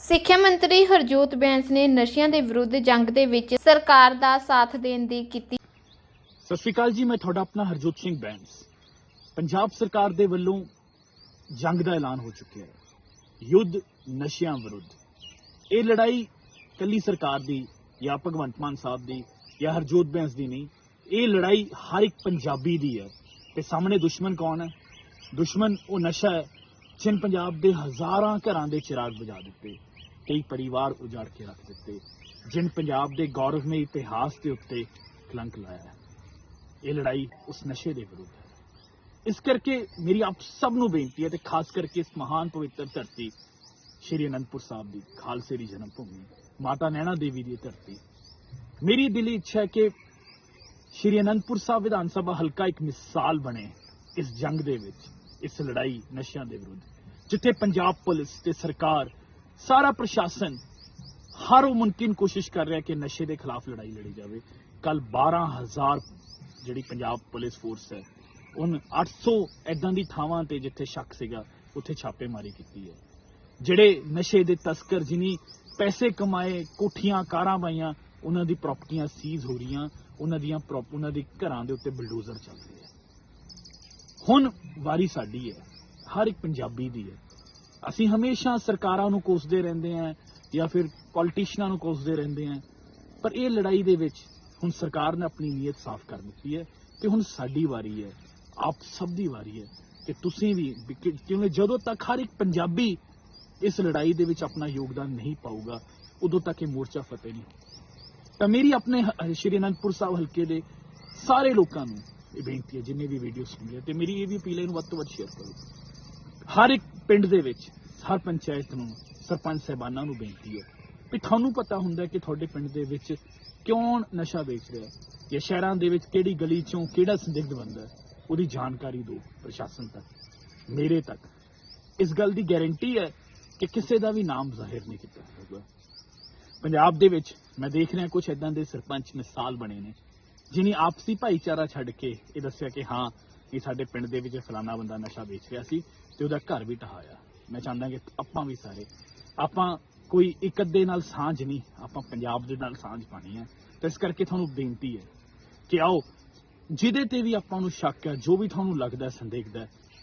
ਸਿੱਖਿਆ ਮੰਤਰੀ ਹਰਜੋਤ ਬੈਂਸ ਨੇ ਨਸ਼ਿਆਂ ਦੇ ਵਿਰੁੱਧ ਜੰਗ ਦੇ ਵਿੱਚ ਸਰਕਾਰ ਦਾ ਸਾਥ ਦੇਣ ਦੀ ਕੀਤੀ। ਸਤਿ ਸ਼੍ਰੀ ਅਕਾਲ ਜੀ, ਮੈਂ ਤੁਹਾਡਾ ਆਪਣਾ ਹਰਜੋਤ ਸਿੰਘ ਬੈਂਸ। ਪੰਜਾਬ ਸਰਕਾਰ ਦੇ ਵੱਲੋਂ ਜੰਗ ਦਾ ਐਲਾਨ ਹੋ ਚੁੱਕਿਆ ਹੈ। ਯੁੱਧ ਨਸ਼ਿਆਂ ਵਿਰੁੱਧ। ਇਹ ਲੜਾਈ ਕੱਲੀ ਸਰਕਾਰ ਦੀ ਜਾਂ ਭਗਵੰਤ ਮਾਨ ਸਾਹਿਬ ਦੀ ਜਾਂ ਹਰਜੋਤ ਬੈਂਸ ਦੀ ਨਹੀਂ, ਇਹ ਲੜਾਈ ਹਰ ਇੱਕ ਪੰਜਾਬੀ ਦੀ ਹੈ। ਤੇ ਸਾਹਮਣੇ ਦੁਸ਼ਮਣ ਕੌਣ ਹੈ? ਦੁਸ਼ਮਣ ਉਹ ਨਸ਼ਾ ਹੈ, ਜਿਨ ਪੰਜਾਬ ਦੇ ਹਜ਼ਾਰਾਂ ਘਰਾਂ ਦੇ ਚਿਰਾਗ ਬੁਝਾ ਦਿੱਤੇ। ਕਈ ਪਰਿਵਾਰ ਉਜਾੜ ਕੇ ਰੱਖ ਦਿੱਤੇ, ਜਿਨ ਪੰਜਾਬ ਦੇ ਗੌਰਵਮਈ ਇਤਿਹਾਸ ਦੇ ਉੱਤੇ ਕਲੰਕ ਲਾਇਆ ਹੈ। ਇਹ ਲੜਾਈ ਉਸ ਨਸ਼ੇ ਦੇ ਵਿਰੁੱਧ ਹੈ। ਇਸ ਕਰਕੇ ਮੇਰੀ ਆਪ ਸਭ ਨੂੰ ਬੇਨਤੀ ਹੈ ਤੇ ਖਾਸ ਕਰਕੇ ਇਸ ਮਹਾਨ ਪਵਿੱਤਰ ਧਰਤੀ, ਸ਼੍ਰੀ ਅਨੰਦਪੁਰ ਸਾਹਿਬ ਦੀ ਖਾਲਸੇ ਦੀ ਜਨਮ ਭੂਮੀ, ਮਾਤਾ ਨੈਣਾ ਦੇਵੀ ਦੀ ਧਰਤੀ। ਮੇਰੀ ਦਿਲੀ ਇੱਛਾ ਹੈ ਕਿ ਸ਼੍ਰੀ ਅਨੰਦਪੁਰ ਸਾਹਿਬ ਵਿਧਾਨ ਸਭਾ ਹਲਕਾ ਇੱਕ ਮਿਸਾਲ ਬਣੇ ਇਸ ਜੰਗ ਦੇ ਵਿੱਚ, ਇਸ ਲੜਾਈ ਨਸ਼ਿਆਂ ਦੇ ਵਿਰੁੱਧ, ਜਿੱਥੇ ਪੰਜਾਬ ਪੁਲਿਸ ਤੇ ਸਰਕਾਰ ਸਾਰਾ ਪ੍ਰਸ਼ਾਸਨ ਹਰ ਉਹ ਮੁਮਕਿਨ ਕੋਸ਼ਿਸ਼ ਕਰ ਰਿਹਾ ਕਿ ਨਸ਼ੇ ਦੇ ਖਿਲਾਫ ਲੜਾਈ ਲੜੀ ਜਾਵੇ। ਕੱਲ 12000 ਜਿਹੜੀ ਪੰਜਾਬ ਪੁਲਿਸ ਫੋਰਸ ਹੈ, ਉਹਨ 800 ਐਦਾਂ ਦੀ ਥਾਵਾਂ ਤੇ ਜਿੱਥੇ ਸ਼ੱਕ ਸੀਗਾ, ਉੱਥੇ ਛਾਪੇਮਾਰੀ ਕੀਤੀ ਹੈ। ਜਿਹੜੇ ਨਸ਼ੇ ਦੇ ਤਸਕਰ ਜਿਨੀ ਪੈਸੇ ਕਮਾਏ, ਕੋਠੀਆਂ, ਕਾਰਾਂ ਪਾਈਆਂ ਉਹਨਾਂ ਦੀ ਪ੍ਰਾਪਰਟੀਆਂ ਸੀਜ਼ ਹੋ ਰਹੀਆਂ, ਉਹਨਾਂ ਦੀਆਂ ਪ੍ਰੋਪ- ਉਹਨਾਂ ਦੇ ਘਰਾਂ ਦੇ ਉੱਤੇ ਬਲਡੋਜ਼ਰ ਚੱਲ ਰਹੇ ਆ ਹੁਣ ਵਾਰੀ ਸਾਡੀ ਹੈ, ਹਰ ਇੱਕ ਪੰਜਾਬੀ ਦੀ ਹੈ ਅਸੀਂ ਹਮੇਸ਼ਾ ਸਰਕਾਰਾਂ ਨੂੰ ਕੋਸਦੇ ਰਹਿੰਦੇ ਆਂ ਜਾਂ ਫਿਰ ਪੋਲੀਟੀਸ਼ੀਅਨਾਂ ਨੂੰ ਕੋਸਦੇ ਰਹਿੰਦੇ ਆਂ ਪਰ ਇਹ ਲੜਾਈ ਦੇ ਵਿੱਚ ਹੁਣ ਸਰਕਾਰ ਨੇ ਆਪਣੀ ਨੀਅਤ ਸਾਫ਼ ਕਰ ਦਿੱਤੀ ਹੈ ਕਿ ਹੁਣ ਸਾਡੀ ਵਾਰੀ ਹੈ, ਆਪ ਸਭ ਦੀ ਵਾਰੀ ਹੈ ਕਿ ਤੁਸੀਂ ਵੀ ਕਿਉਂਕਿ ਜਦੋਂ ਤੱਕ ਹਰ ਇੱਕ ਪੰਜਾਬੀ ਇਸ ਲੜਾਈ ਦੇ ਵਿੱਚ ਆਪਣਾ ਯੋਗਦਾਨ ਨਹੀਂ ਪਾਊਗਾ, ਉਦੋਂ ਤੱਕ ਇਹ ਮੋਰਚਾ ਫਤਿਹ ਨਹੀਂ ਤਾਂ ਮੇਰੀ ਆਪਣੇ ਸ਼੍ਰੀ ਅਨੰਦਪੁਰ ਸਾਹਿਬ ਹਲਕੇ ਦੇ ਸਾਰੇ ਲੋਕਾਂ ਨੂੰ ਇਹ ਬੇਨਤੀ ਹੈ, ਜਿੰਨੇ ਵੀ ਵੀਡੀਓ ਸੁਣਦੇ ਆ, ਤੇ ਮੇਰੀ ਇਹ ਵੀ ਅਪੀਲ ਹੈ ਇਹਨੂੰ ਵੱਧ ਤੋਂ ਵੱਧ ਸ਼ੇਅਰ ਕਰੋ। ਹਰ ਇੱਕ ਪਿੰਡ ਦੇ ਵਿੱਚ ਹਰ ਪੰਚਾਇਤ ਨੂੰ ਸਰਪੰਚ ਸਹਿਬਾਨਾਂ ਨੂੰ ਬੇਨਤੀ ਹੈ ਵੀ ਤੁਹਾਨੂੰ ਪਤਾ ਹੁੰਦਾ ਕਿ ਤੁਹਾਡੇ ਪਿੰਡ ਦੇ ਵਿੱਚ ਕਿਉਂ ਨਸ਼ਾ ਵੇਚ ਰਿਹਾ ਹੈ ਜਾਂ ਸ਼ਹਿਰਾਂ ਦੇ ਵਿੱਚ ਕਿਹੜੀ ਗਲੀ ਚੋਂ ਕਿਹੜਾ ਸੰਦਿਗਧ ਬੰਦਾ ਹੈ, ਉਹਦੀ ਜਾਣਕਾਰੀ ਦਿਓ ਪ੍ਰਸ਼ਾਸਨ ਤੱਕ, ਮੇਰੇ ਤੱਕ। ਇਸ ਗੱਲ ਦੀ ਗਾਰੰਟੀ ਹੈ ਕਿ ਕਿਸੇ ਦਾ ਵੀ ਨਾਮ ਜ਼ਾਹਿਰ ਨਹੀਂ ਕੀਤਾ ਜਾਊਗਾ। ਪੰਜਾਬ ਦੇ ਵਿੱਚ ਮੈਂ ਦੇਖ ਰਿਹਾ ਕੁਝ ਇਦਾਂ ਦੇ ਸਰਪੰਚ ਮਿਸਾਲ ਬਣੇ ਨੇ, ਜਿਨੀ ਆਪਸੀ ਭਾਈਚਾਰਾ ਛੱਡ ਕੇ ਇਹ ਦੱਸਿਆ ਕਿ ਹਾਂ ਇਹ ਸਾਡੇ ਪਿੰਡ ਦੇ ਵਿੱਚ ਫਲਾਣਾ ਬੰਦਾ ਨਸ਼ਾ ਵੇਚ ਰਿਹਾ ਸੀ ਤੇ ਉਹਦਾ ਘਰ ਵੀ ਢਹਾਇਆ ਮੈਂ ਚਾਹੁੰਦਾ ਕਿ ਆਪਾਂ ਵੀ ਸਾਰੇ ਆਪਾਂ ਕੋਈ ਇੱਕ ਅੱਧੇ ਨਾਲ ਸਾਂਝ ਨਹੀਂ ਆਪਾਂ ਪੰਜਾਬ ਦੇ ਨਾਲ ਸਾਂਝ ਪਾਣੀ ਹੈ। ਤੇ ਇਸ ਕਰਕੇ ਤੁਹਾਨੂੰ ਬੇਨਤੀ ਹੈ ਕਿ ਆਓ ਜਿਹਦੇ ਤੇ ਵੀ ਆਪਾਂ ਨੂੰ ਸ਼ੱਕ ਹੈ ਜੋ ਵੀ ਤੁਹਾਨੂੰ ਲੱਗਦਾ ਹੈ, ਸੰਦਿਗਧ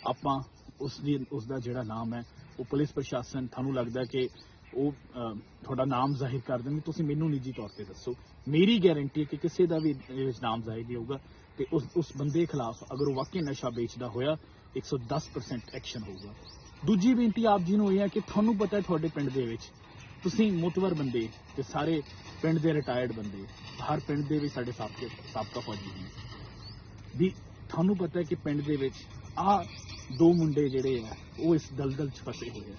ਆਪਾਂ ਉਸ ਦੀ ਉਸ ਦਾ ਜਿਹੜਾ ਨਾਮ ਹੈ ਉਹ ਪੁਲਿਸ ਪ੍ਰਸ਼ਾਸਨ ਤੁਹਾਨੂੰ ਲੱਗਦਾ ਕਿ ਉਹ ਤੁਹਾਡਾ ਨਾਮ ਜ਼ਾਹਿਰ ਕਰ ਦੇਣਗੇ। ਤੁਸੀਂ ਮੈਨੂੰ ਨਿੱਜੀ ਤੌਰ ਤੇ ਦੱਸੋ। ਮੇਰੀ ਗਾਰੰਟੀ ਹੈ ਕਿ ਕਿਸੇ ਦਾ ਵੀ ਨਾਮ ਜ਼ਾਹਿਰ ਨਹੀਂ ਹੋਊਗਾ। ਤੇ ਉਸ ਉਸ ਬੰਦੇ ਖਿਲਾਫ ਅਗਰ ਉਹ ਵਾਕਈ ਨਸ਼ਾ ਵੇਚਦਾ ਹੋਇਆ 110% ਐਕਸ਼ਨ ਹੋਊਗਾ। ਦੂਜੀ ਬੇਨਤੀ ਆਪ ਜੀ ਨੂੰ ਇਹ ਹੈ ਕਿ ਤੁਹਾਨੂੰ ਪਤਾ ਹੈ ਤੁਹਾਡੇ ਪਿੰਡ ਦੇ ਵਿੱਚ, ਤੁਸੀਂ ਮੁਤਵਰ ਬੰਦੇ ਤੇ ਸਾਰੇ ਪਿੰਡ ਦੇ ਰਿਟਾਇਰਡ ਬੰਦੇ, ਹਰ ਪਿੰਡ ਦੇ ਵਿੱਚ ਸਾਡੇ ਸਾਬਕਾ ਸਾਬਕਾ ਫੌਜੀ ਨੇ। ਵੀ ਤੁਹਾਨੂੰ ਪਤਾ ਹੈ ਕਿ ਪਿੰਡ ਦੇ ਵਿੱਚ ਆ ਦੋ ਮੁੰਡੇ ਜਿਹੜੇ ਆ, ਉਹ ਇਸ ਦਲਦਲ 'ਚ ਫਸੇ ਹੋਏ ਆ।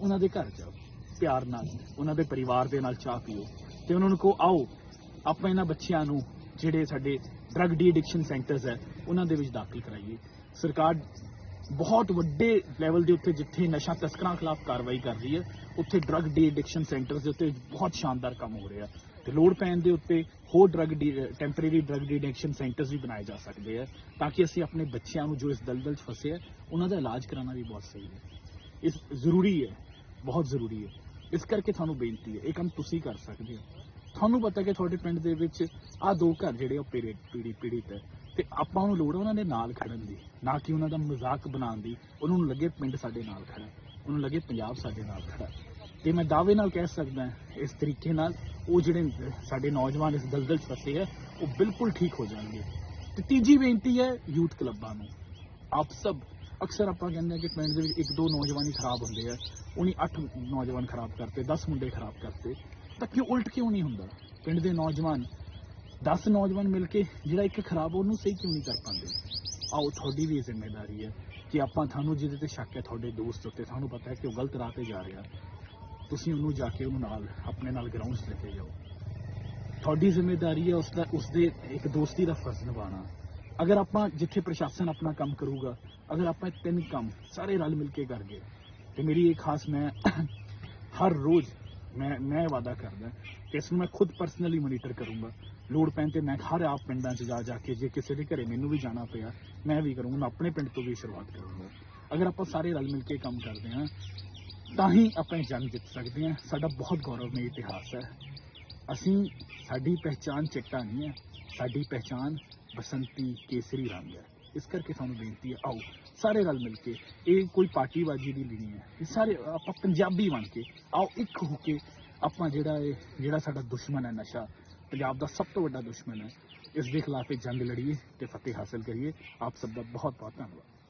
ਉਹਨਾਂ ਦੇ ਘਰ ਜਾਓ, ਪਿਆਰ ਨਾਲ, ਉਹਨਾਂ ਦੇ ਪਰਿਵਾਰ ਦੇ ਨਾਲ ਚਾਹ ਪੀਓ, ਤੇ ਉਹਨਾਂ ਨੂੰ ਕਹੋ, ਆਓ, ਆਪਾਂ ਇਹਨਾਂ ਬੱਚਿਆਂ ਨੂੰ ਜਿਹੜੇ ਸਾਡੇ ਡਰੱਗ ਡੀ ਐਡਿਕਸ਼ਨ ਸੈਂਟਰਸ ਹੈ, ਉਹਨਾਂ ਦੇ ਵਿੱਚ ਦਾਖਲ ਕਰਾਈਏ। ਸਰਕਾਰ ਬਹੁਤ ਵੱਡੇ ਲੈਵਲ ਦੇ ਉੱਤੇ ਜਿੱਥੇ ਨਸ਼ਾ ਤਸਕਰਾਂ ਖਿਲਾਫ ਕਾਰਵਾਈ ਕਰ ਰਹੀ ਹੈ, ਉੱਥੇ ਡਰੱਗ ਡੀ ਐਡਿਕਸ਼ਨ ਸੈਂਟਰਸ ਦੇ ਉੱਤੇ ਬਹੁਤ ਸ਼ਾਨਦਾਰ ਕੰਮ ਹੋ ਰਿਹਾ ਤੇ ਲੋੜ ਪੈਣ ਦੇ ਉੱਤੇ ਹੋਰ drug temporary drug de-addiction centres ਵੀ ਬਣਾਏ ਜਾ ਸਕਦੇ ਆ ਤਾਂ ਕਿ ਅਸੀਂ ਆਪਣੇ ਬੱਚਿਆਂ ਨੂੰ ਜੋ ਇਸ ਦਲਦਲ 'ਚ ਫਸੇ ਆ ਉਹਨਾਂ ਦਾ ਇਲਾਜ ਕਰਾਉਣਾ ਵੀ ਬਹੁਤ ਸਹੀ ਹੈ। ਇਸ ਜ਼ਰੂਰੀ ਹੈ, ਬਹੁਤ ਜ਼ਰੂਰੀ ਹੈ। ਇਸ ਕਰਕੇ ਤੁਹਾਨੂੰ ਬੇਨਤੀ ਹੈ, ਇਹ ਕੰਮ ਤੁਸੀਂ ਕਰ ਸਕਦੇ ਹੋ। ਤੁਹਾਨੂੰ ਪਤਾ ਕਿ ਤੁਹਾਡੇ ਪਿੰਡ ਦੇ ਵਿੱਚ ਆ ਦੋ ਘਰ ਜਿਹੜੇ ਉਹ ਪੀੜੀ ਪੀੜੀ ਪੀੜਿਤ ਹੈ ਤੇ ਆਪਾਂ ਨੂੰ ਲੋੜ ਹੈ ਉਹਨਾਂ ਦੇ ਨਾਲ ਖੜਨ ਦੀ ਨਾ ਕਿ ਉਹਨਾਂ ਦਾ ਮਜ਼ਾਕ ਬਣਾਉਣ ਦੀ। ਉਹਨਾਂ ਨੂੰ ਲੱਗੇ ਪਿੰਡ ਸਾਡੇ ਨਾਲ ਖੜਾ ਹੈ, ਉਹਨਾਂ ਨੂੰ ਲੱਗੇ ਪੰਜਾਬ ਸਾਡੇ ਨਾਲ ਖੜਾ। ਤੇ ਮੈਂ ਦਾਅਵੇ ਨਾਲ ਕਹਿ ਸਕਦਾ ਇਸ ਤਰੀਕੇ ਨਾਲ ਉਹ ਜਿਹੜੇ ਸਾਡੇ ਨੌਜਵਾਨ ਇਸ ਦਲਦਲ 'ਚ ਫਸੇ ਹੈ ਉਹ ਬਿਲਕੁਲ ਠੀਕ ਹੋ ਜਾਣਗੇ। ਤੇ ਤੀਜੀ ਬੇਨਤੀ ਹੈ ਯੂਥ ਕਲੱਬਾਂ ਨੂੰ। ਆਪ ਸਭ ਅਕਸਰ ਆਪਾਂ ਕਹਿੰਦੇ ਹਾਂ ਕਿ ਪਿੰਡ ਦੇ ਵਿੱਚ ਇੱਕ ਦੋ ਨੌਜਵਾਨ ਹੀ ਖਰਾਬ ਹੁੰਦੇ ਆ। ਉਹਨੀ ਅੱਠ ਨੌਜਵਾਨ ਖਰਾਬ ਕਰਤੇ 10 ਮੁੰਡੇ ਖਰਾਬ ਕਰਤੇ। ਤਾਂ ਕਿਉਂ ਉਲਟ ਕਿਉਂ ਨਹੀਂ ਹੁੰਦਾ? ਪਿੰਡ ਦੇ ਨੌਜਵਾਨ 10 ਨੌਜਵਾਨ ਮਿਲ ਕੇ ਜਿਹੜਾ ਇੱਕ ਖਰਾਬ ਉਹਨੂੰ ਸਹੀ ਕਿਉਂ ਨਹੀਂ ਕਰ ਪਾਉਂਦੇ? ਆਓ, ਤੁਹਾਡੀ ਵੀ ਇਹ ਜ਼ਿੰਮੇਵਾਰੀ ਹੈ ਕਿ ਆਪਾਂ ਤੁਹਾਨੂੰ ਜਿਹਦੇ ਤੇ ਸ਼ੱਕ ਹੈ, ਤੁਹਾਡੇ ਦੋਸਤ ਉੱਤੇ ਤੁਹਾਨੂੰ ਪਤਾ ਹੈ ਕਿ ਉਹ ਗਲਤ ਰਾਹ ਤੇ ਜਾ ਰਿਹਾ। ਤੁਸੀਂ ਉਹਨੂੰ ਜਾ ਕੇ ਉਹਨੂੰ ਨਾਲ, ਆਪਣੇ ਨਾਲ ਗਰਾਊਂਡ 'ਚ ਲੈ ਕੇ ਜਾਓ। ਤੁਹਾਡੀ ਜ਼ਿੰਮੇਵਾਰੀ ਹੈ ਉਸ ਦਾ ਉਸ ਦੇ ਇੱਕ ਦੋਸਤੀ ਦਾ ਫਰਜ਼ ਨਿਭਾਉਣਾ। ਅਗਰ ਆਪਾਂ ਜਿੱਥੇ ਪ੍ਰਸ਼ਾਸਨ ਆਪਣਾ ਕੰਮ ਕਰੂਗਾ, ਅਗਰ ਆਪਾਂ ਤਿੰਨ ਕੰਮ ਸਾਰੇ ਰਲ ਮਿਲ ਕੇ ਕਰ ਗਏ, ਤੇ ਮੇਰੀ ਇਹ ਖਾਸ ਮੈਂ ਹਰ ਰੋਜ਼ ਮੈਂ ਮੈਂ ਵਾਅਦਾ ਕਰਦਾ ਕਿ ਇਸ ਨੂੰ ਮੈਂ ਖੁਦ ਪਰਸਨਲੀ ਮੋਨੀਟਰ ਕਰੂੰਗਾ। ਲੋੜ ਪੈਣ ਤੇ ਮੈਂ ਹਰ ਆਪ ਪਿੰਡਾਂ 'ਚ ਜਾ ਜਾ ਕੇ ਜੇ ਕਿਸੇ ਦੇ ਘਰੇ ਮੈਨੂੰ ਵੀ ਜਾਣਾ ਪਿਆ, ਮੈਂ ਵੀ ਕਰੂੰਗਾ, ਮੈਂ ਆਪਣੇ ਪਿੰਡ ਤੋਂ ਵੀ ਸ਼ੁਰੂਆਤ ਕਰੂੰਗਾ। ਅਗਰ ਆਪਾਂ ਸਾਰੇ ਰਲ ਮਿਲ ਕੇ ਕੰਮ ਕਰਦੇ ਹਾਂ, ਤਾਂ ਹੀ ਆਪਾਂ ਜੰਗ ਜਿੱਤ ਸਕਦੇ ਹਾਂ। ਸਾਡਾ ਬਹੁਤ ਗੌਰਵਮਈ ਇਤਿਹਾਸ ਹੈ। ਅਸੀਂ, ਸਾਡੀ ਪਹਿਚਾਨ ਚਿੱਟਾ ਨਹੀਂ ਹੈ। ਸਾਡੀ ਪਹਿਚਾਨ ਬਸੰਤੀ ਕੇਸਰੀ ਰੰਗ ਹੈ। ਇਸ ਕਰਕੇ ਸਾਨੂੰ ਬੇਨਤੀ ਹੈ, ਆਓ, ਸਾਰੇ ਰਲ ਮਿਲ ਕੇ ਇਹ ਕੋਈ ਪਾਰਟੀਬਾਜ਼ੀ ਦੀ ਨਹੀਂ ਹੈ। ਇਹ ਸਾਰੇ, ਆਪਾਂ ਪੰਜਾਬੀ ਬਣ ਕੇ, ਆਓ, ਇੱਕ ਹੋ ਕੇ ਆਪਾਂ ਜਿਹੜਾ ਇਹ, ਜਿਹੜਾ ਸਾਡਾ ਦੁਸ਼ਮਣ ਹੈ ਨਸ਼ਾ, ਪੰਜਾਬ ਦਾ ਸਭ ਤੋਂ ਵੱਡਾ ਦੁਸ਼ਮਣ ਹੈ, ਇਸ ਦੇ ਖਿਲਾਫ ਇਹ ਜੰਗ ਲੜੀਏ ਤੇ ਫਤਿਹ ਹਾਸਲ ਕਰੀਏ। ਆਪ ਸਭ ਦਾ ਬਹੁਤ ਬਹੁਤ ਧੰਨਵਾਦ।